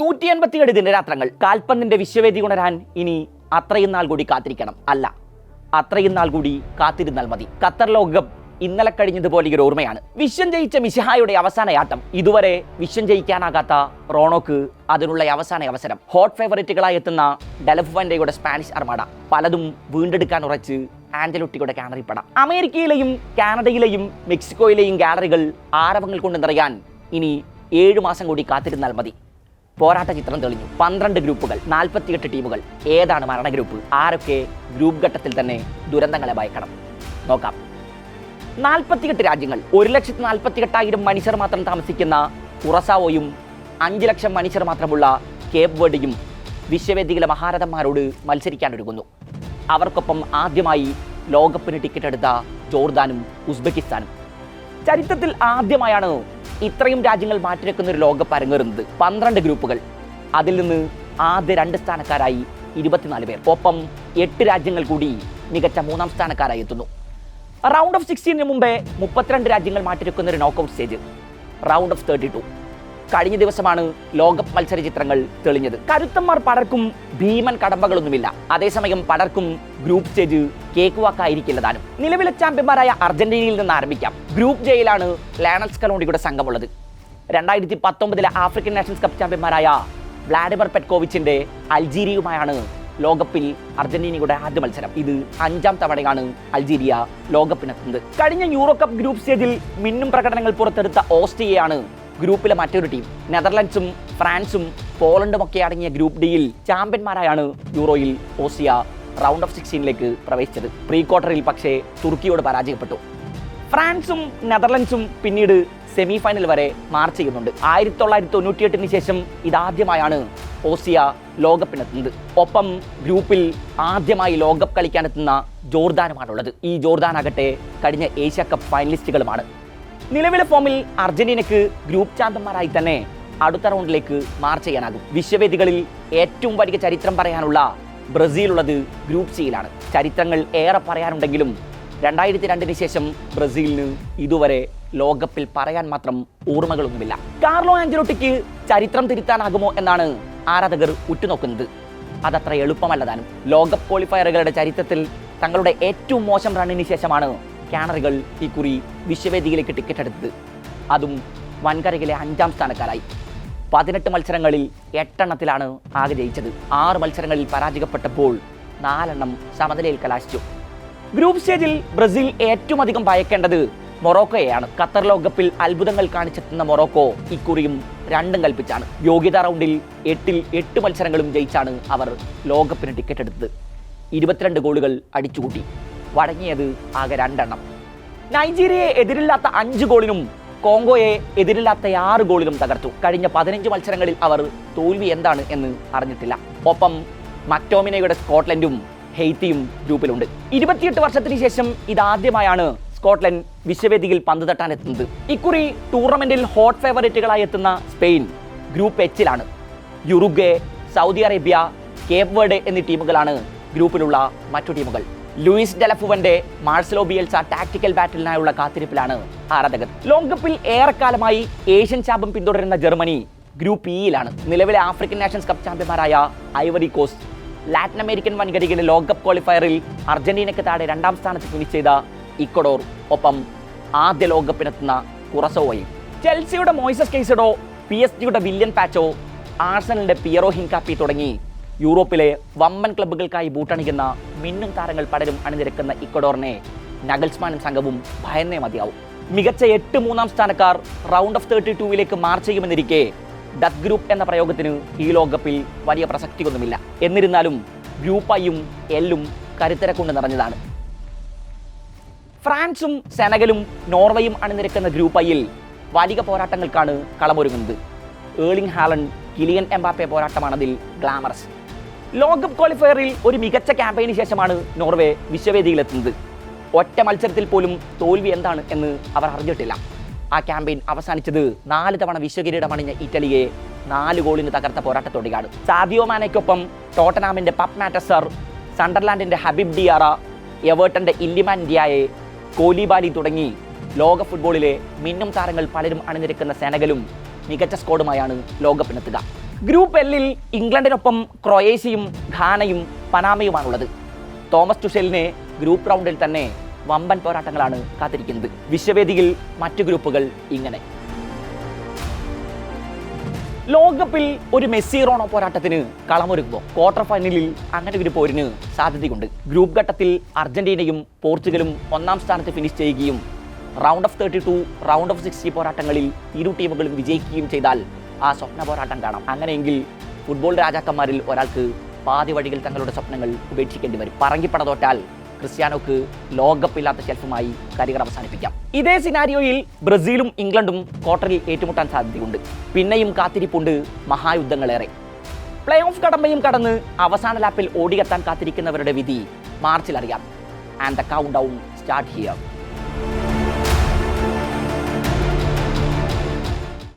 നൂറ്റി എൺപത്തിയേഴ് ദിനരാത്രങ്ങൾ കാൽപ്പന്തിന്റെ വിശ്വവേദി ഉണരാൻ ഇനി അത്രയും നാൾ കൂടി കാത്തിരിക്കണം. അല്ല അത്രയും നാൾ കൂടി കാത്തിരുന്നാൽ മതി. ഖത്തർ ലോകകപ്പ് ഇന്നലെ കഴിഞ്ഞതുപോലെ ഒരു ഓർമ്മയാണ്. വിശ്വം ജയിച്ച മിശിഹായുടെ അവസാനയാട്ടം ഇതുവരെ വിശ്വം ജയിക്കാനാകാത്ത റോണോക്ക് അതിനുള്ള അവസാന അവസരം. ഹോട്ട് ഫേവറേറ്റുകളായി എത്തുന്ന ഡെലഫുവൻഡയുടെ സ്പാനിഷ് അർമാഡ. പലതും വീണ്ടെടുക്കാൻ ഉറച്ച് ആഞ്ചലോട്ടിയുടെ പട. അമേരിക്കയിലെയും കാനഡയിലെയും മെക്സിക്കോയിലെയും ഗാലറികൾ ആരവങ്ങൾ കൊണ്ട് നിറയാൻ ഇനി ഏഴു മാസം കൂടി കാത്തിരുന്നാൽ മതി. പോരാട്ട ചിത്രം തെളിഞ്ഞു. പന്ത്രണ്ട് ഗ്രൂപ്പുകൾ നാൽപ്പത്തിയെട്ട് ടീമുകൾ. ഏതാണ് മരണ ഗ്രൂപ്പ്? ആരൊക്കെ ഗ്രൂപ്പ് ഘട്ടത്തിൽ തന്നെ ദുരന്തങ്ങളെ ഭയക്കണം? നോക്കാം. നാൽപ്പത്തിയെട്ട് രാജ്യങ്ങൾ ഒരു ലക്ഷത്തി നാൽപ്പത്തിയെട്ടായിരം മനുഷ്യർ മാത്രം താമസിക്കുന്ന ഉറസാവോയും അഞ്ച് ലക്ഷം മനുഷ്യർ മാത്രമുള്ള കേപ്പ് വേർഡിയും വിശ്വവേദിയിലെ മഹാരഥന്മാരോട് മത്സരിക്കാൻ ഒരുങ്ങുന്നു. അവർക്കൊപ്പം ആദ്യമായി ലോകകപ്പിന് ടിക്കറ്റ് എടുത്ത ജോർദാനും ഉസ്ബെക്കിസ്ഥാനും. ചരിത്രത്തിൽ ആദ്യമായാണ് ഇത്രയും രാജ്യങ്ങൾ മാറ്റിവെക്കുന്ന ഒരു ലോകകപ്പ് അരങ്ങേറുന്നത് പന്ത്രണ്ട് ഗ്രൂപ്പുകൾ. അതിൽ നിന്ന് ആദ്യ രണ്ട് സ്ഥാനക്കാരായി ഇരുപത്തിനാല് പേർ. ഒപ്പം എട്ട് രാജ്യങ്ങൾ കൂടി മികച്ച മൂന്നാം സ്ഥാനക്കാരായി എത്തുന്നു. റൗണ്ട് ഓഫ് സിക്സ്റ്റീന് മുമ്പേ മുപ്പത്തിരണ്ട് രാജ്യങ്ങൾ മാറ്റിവെക്കുന്ന ഒരു knockout stage round of thirty two കഴിഞ്ഞ ദിവസമാണ് ലോക മത്സര ചിത്രങ്ങൾ തെളിഞ്ഞത്. കരുത്തന്മാർ പലർക്കും ഭീമൻ കടമ്പകളൊന്നുമില്ല. അതേസമയം പലർക്കും ഗ്രൂപ്പ് സ്റ്റേജ് കേക്ക് വാക്കായിരിക്കില്ലതാനും നിലവിലെ ചാമ്പ്യന്മാരായ അർജന്റീനയിൽ നിന്ന് ആരംഭിക്കാം. ഗ്രൂപ്പ് ജയിലാണ് ലയണൽ സ്കലോണിയുടെ സംഘമുള്ളത്. രണ്ടായിരത്തി പത്തൊമ്പതിലെ ആഫ്രിക്കൻ നാഷൻസ് കപ്പ് ചാമ്പ്യന്മാരായ വ്ളാഡിമർ പെറ്റ്കോവിച്ചിന്റെ അൾജീരിയയുമായാണ് ലോകകപ്പിൽ അർജന്റീനയുടെ ആദ്യ മത്സരം. ഇത് അഞ്ചാം തവണയാണ് അൾജീരിയ ലോകകപ്പിനെത്തുന്നത്. കഴിഞ്ഞ യൂറോ കപ്പ് ഗ്രൂപ്പ് സ്റ്റേജിൽ മിന്നും പ്രകടനങ്ങൾ പുറത്തെടുത്ത ഓസ്ട്രിയയാണ് ഗ്രൂപ്പിലെ മറ്റൊരു ടീം. നെതർലൻഡ്സും ഫ്രാൻസും പോളണ്ടും ഒക്കെ അടങ്ങിയ ഗ്രൂപ്പ് ഡിയിൽ ചാമ്പ്യന്മാരായാണ് യൂറോയിൽ ഓസിയ റൗണ്ട് ഓഫ് സിക്സ്റ്റീനിലേക്ക് പ്രവേശിച്ചത്. പ്രീ ക്വാർട്ടറിൽ പക്ഷേ തുർക്കിയോട് പരാജയപ്പെട്ടു. ഫ്രാൻസും നെതർലൻഡ്സും പിന്നീട് സെമി ഫൈനൽ വരെ മാർച്ച് ചെയ്യുന്നുണ്ട്. ആയിരത്തി തൊള്ളായിരത്തി തൊണ്ണൂറ്റിയെട്ടിന് ശേഷം ഇതാദ്യമായാണ് ഓസിയ ലോകകപ്പിനെത്തുന്നത്. ഒപ്പം ഗ്രൂപ്പിൽ ആദ്യമായി ലോകകപ്പ് കളിക്കാനെത്തുന്ന ജോർദാനുമാണുള്ളത്. ഈ ജോർദാനാകട്ടെ കഴിഞ്ഞ ഏഷ്യ കപ്പ് ഫൈനലിസ്റ്റുകളുമാണ്. നിലവിലെ ഫോമിൽ അർജന്റീനയ്ക്ക് ഗ്രൂപ്പ് ചാമ്പ്യന്മാരായി തന്നെ അടുത്ത റൗണ്ടിലേക്ക് മാർച്ച് ചെയ്യാനാകും. വിശ്വവേദികളിൽ ഏറ്റവും വലിയ ചരിത്രം പറയാനുള്ള ബ്രസീൽ ഉള്ളത് ഗ്രൂപ്പ് സിയിലാണ്. ചരിത്രങ്ങൾ ഏറെ പറയാനുണ്ടെങ്കിലും രണ്ടായിരത്തി രണ്ടിന് ശേഷം ബ്രസീലിന് ഇതുവരെ ലോകകപ്പിൽ പറയാൻ മാത്രം ഓർമ്മകളൊന്നുമില്ല കാർലോ ആഞ്ചലോട്ടിക്ക് ചരിത്രം തിരുത്താനാകുമോ എന്നാണ് ആരാധകർ ഉറ്റുനോക്കുന്നത്. അതത്ര എളുപ്പമല്ലതാനും ലോകകപ്പ് ക്വാളിഫയറുകളുടെ ചരിത്രത്തിൽ തങ്ങളുടെ ഏറ്റവും മോശം റണ്ണിന് ശേഷമാണ് കാനറികൾ ഇക്കുറി വിശ്വവേദിയിലേക്ക് ടിക്കറ്റ് എടുത്തത്. അതും വൻകരയിലെ അഞ്ചാം സ്ഥാനക്കാരായി. പതിനെട്ട് മത്സരങ്ങളിൽ എട്ടെണ്ണത്തിലാണ് ആകെ ജയിച്ചത്. ആറ് മത്സരങ്ങളിൽ പരാജയപ്പെട്ടപ്പോൾ നാലെണ്ണം സമനിലയിൽ കലാശിച്ചു. ഗ്രൂപ്പ് സ്റ്റേജിൽ ബ്രസീൽ ഏറ്റവും അധികം ഭയക്കേണ്ടത് മൊറോക്കോയെയാണ്. ഖത്തർ ലോകകപ്പിൽ അത്ഭുതങ്ങൾ കാണിച്ചെത്തുന്ന മൊറോക്കോ ഇക്കുറിയും രണ്ടും കൽപ്പിച്ചാണ്. യോഗ്യതാ റൗണ്ടിൽ എട്ടിൽ എട്ട് മത്സരങ്ങളും ജയിച്ചാണ് അവർ ലോകകപ്പിന് ടിക്കറ്റ് എടുത്തത്. ഇരുപത്തിരണ്ട് ഗോളുകൾ അടിച്ചുകൂട്ടി. വഴങ്ങിയത് ആകെ രണ്ടെണ്ണം. നൈജീരിയയെ എതിരില്ലാത്ത അഞ്ച് ഗോളിനും കോങ്കോയെ എതിരില്ലാത്ത ആറ് ഗോളിലും തകർത്തു. കഴിഞ്ഞ പതിനഞ്ച് മത്സരങ്ങളിൽ അവർ തോൽവി എന്താണ് എന്ന് അറിഞ്ഞിട്ടില്ല. ഒപ്പം മക്ടോമിനയുടെ സ്കോട്ട്ലൻഡും ഹെയ്ത്തിയും ഗ്രൂപ്പിലുണ്ട്. ഇരുപത്തിയെട്ട് വർഷത്തിന് ശേഷം ഇതാദ്യമായാണ് സ്കോട്ട്ലൻഡ് വിശ്വവേദിയിൽ പന്ത് തട്ടാൻ എത്തുന്നത്. ഇക്കുറി ടൂർണമെന്റിൽ ഹോട്ട് ഫേവറേറ്റുകളായി എത്തുന്ന Spain group എച്ചിലാണ്. Uruguay Saudi Arabia Cape Verde എന്നീ ടീമുകളാണ് ഗ്രൂപ്പിലുള്ള മറ്റു ടീമുകൾ. ലൂയിസ് ഡെലഫുവന്റെ മാർസലോ ബിയൽസ ടാക്ടിക്കൽ ബാറ്റിലിനായുള്ള കാത്തിരിപ്പിലാണ് ആരാധകർ. ലോകകപ്പിൽ ഏറെക്കാലമായി ഏഷ്യൻ ചാമ്പ്യൻ പിന്തുടരുന്ന ജർമ്മനി ഗ്രൂപ്പ് ഇയിലാണ് നിലവിലെ ആഫ്രിക്കൻ നാഷൻസ് കപ്പ് ചാമ്പ്യന്മാരായ ഐവറി കോസ്റ്റ് ലാറ്റിൻ അമേരിക്കൻ വൻകരയിലെ ലോകകപ്പ് ക്വാളിഫയറിൽ അർജന്റീനയ്ക്ക് താഴെ രണ്ടാം സ്ഥാനത്ത് ഫിനിഷ് ചെയ്ത ഇക്വഡോർ ഒപ്പം ആദ്യ ലോകകപ്പിനെത്തുന്ന കുറസോവയും. ചെൽസിയുടെ മോയിസസ് കെയ്സഡോ പി എസ് ജിയുടെ വില്യൻ പാച്ചോ ആഴ്സണലിന്റെ പിയറോ ഹിൻകാപ്പി തുടങ്ങി യൂറോപ്പിലെ വമ്പൻ ക്ലബ്ബുകൾക്കായി ബൂട്ടണിക്കുന്ന മിന്നും താരങ്ങൾ പലരും അണിനിരക്കുന്ന ഇക്വഡോറിനെ നഗൽസ്മാനും സംഘവും ഭയന്നേ മതിയാവും. മികച്ച എട്ട് മൂന്നാം സ്ഥാനക്കാർ റൗണ്ട് ഓഫ് തേർട്ടി ടൂവിലേക്ക് മാർച്ച് ചെയ്യുമെന്നിരിക്കെ ഡത്ത് ഗ്രൂപ്പ് എന്ന പ്രയോഗത്തിന് ഈ ലോകകപ്പിൽ വലിയ പ്രസക്തിയൊന്നുമില്ല. എന്നിരുന്നാലും ഗ്രൂപ്പ് ഐയും എല്ലും കരുത്തര കൊണ്ട് നിറഞ്ഞതാണ്. ഫ്രാൻസും സെനഗലും നോർവേയും അണിനിരക്കുന്ന ഗ്രൂപ്പ് ഐയിൽ വലിയ പോരാട്ടങ്ങൾക്കാണ് കളമൊരുങ്ങുന്നത്. ഏർലിംഗ് ഹാലൻ കിലിയൻ എംബാപ്പെ പോരാട്ടമാണതിൽ ഗ്ലാമറസ്. ലോകകപ്പ് ക്വാളിഫയറിൽ ഒരു മികച്ച ക്യാമ്പയിന് ശേഷമാണ് നോർവേ വിശ്വവേദിയിലെത്തുന്നത്. ഒറ്റ മത്സരത്തിൽ പോലും തോൽവി എന്താണ് എന്ന് അവർ അറിഞ്ഞിട്ടില്ല. ആ ക്യാമ്പയിൻ അവസാനിച്ചത് നാല് തവണ വിശ്വകിരീടമണിഞ്ഞ ഇറ്റലിയെ നാല് ഗോളിന് തകർത്ത പോരാട്ടത്തോടെയാണ്. സാദിയോ മാനയ്ക്കൊപ്പം ടോട്ടനാമിന്റെ പപ് മാറ്റസർ സണ്ടർലാൻഡിന്റെ ഹബിബ് ഡിയാറ എവേർട്ടന്റെ ഇല്ലിമാൻ ഡിയായെ കോലിബാലി തുടങ്ങി ലോക ഫുട്ബോളിലെ മിന്നും താരങ്ങൾ പലരും അണിനിരക്കുന്ന സെനഗലും മികച്ച സ്കോഡുമായാണ് ലോകകപ്പിനെത്തുക. ഗ്രൂപ്പ് എല്ലിൽ ഇംഗ്ലണ്ടിനൊപ്പം ക്രൊയേഷ്യയും ഘാനയും പനാമയുമാണുള്ളത്. തോമസ് ടുഷെലിനെ ഗ്രൂപ്പ് റൗണ്ടിൽ തന്നെ വമ്പൻ പോരാട്ടങ്ങളാണ് കാത്തിരിക്കുന്നത്. വിശ്വവേദിയിൽ മറ്റു ഗ്രൂപ്പുകൾ ഇങ്ങനെ. ലോകകപ്പിൽ ഒരു മെസ്സി റോണോ പോരാട്ടത്തിന് കളമൊരുക്കുമോ ക്വാർട്ടർ ഫൈനലിൽ അങ്ങനെ ഒരു പോരിന് സാധ്യതയുണ്ട്. ഗ്രൂപ്പ് ഘട്ടത്തിൽ അർജന്റീനയും പോർച്ചുഗലും ഒന്നാം സ്ഥാനത്ത് ഫിനിഷ് ചെയ്യുകയും round of thirty two round of sixty പോരാട്ടങ്ങളിൽ ഇരു ടീമുകളും വിജയിക്കുകയും ചെയ്താൽ ആ സ്വപ്ന പോരാട്ടം കാണാം. അങ്ങനെയെങ്കിൽ ഫുട്ബോൾ രാജാക്കന്മാരിൽ ഒരാൾക്ക് പാതി വഴികൾ തങ്ങളുടെ സ്വപ്നങ്ങൾ ഉപേക്ഷിക്കേണ്ടി വരും. പറങ്കിപ്പട തോറ്റാൽ ക്രിസ്ത്യാനോക്ക് ലോകകപ്പില്ലാത്ത ഷെൽഫുമായി കരിയർ അവസാനിപ്പിക്കാം. ഇതേ സിനാരിയോയിൽ ബ്രസീലും ഇംഗ്ലണ്ടും ക്വാർട്ടറിൽ ഏറ്റുമുട്ടാൻ സാധ്യതയുണ്ട്. പിന്നെയും കാത്തിരിപ്പുണ്ട് മഹായുദ്ധങ്ങളേറെ. പ്ലേ ഓഫ് കടമ്പയും കടന്ന് അവസാന ലാപ്പിൽ ഓടിയെത്താൻ കാത്തിരിക്കുന്നവരുടെ വിധി മാർച്ചിൽ അറിയാം and the countdown start here